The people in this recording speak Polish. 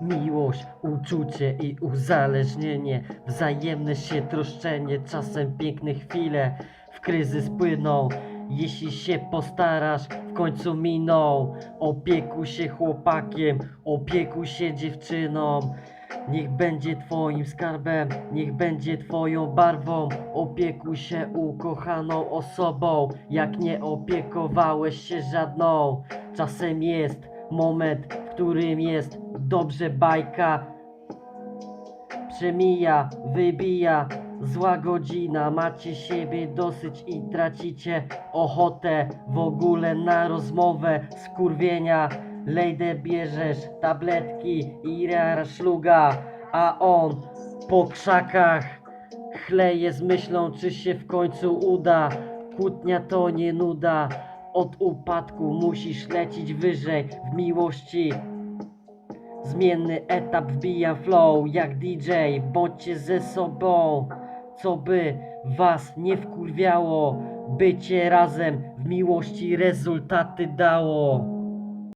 Miłość, uczucie i uzależnienie, wzajemne się troszczenie, czasem piękne chwile w kryzys płyną. Jeśli się postarasz, w końcu miną. Opiekuj się chłopakiem, opiekuj się dziewczyną. Niech będzie twoim skarbem, niech będzie twoją barwą. Opiekuj się ukochaną osobą, jak nie opiekowałeś się żadną. Czasem jest moment, w którym jest dobrze bajka. Przemija, wybija, zła godzina, macie siebie dosyć i tracicie ochotę w ogóle na rozmowę, skurwienia. Lejdę bierzesz tabletki i rara szluga, a on po krzakach chleje z myślą, czy się w końcu uda. Kłótnia to nie nuda, od upadku musisz lecieć wyżej w miłości. Zmienny etap wbijam flow jak DJ Bądźcie ze sobą Co by was nie wkurwiało Bycie razem w miłości rezultaty dało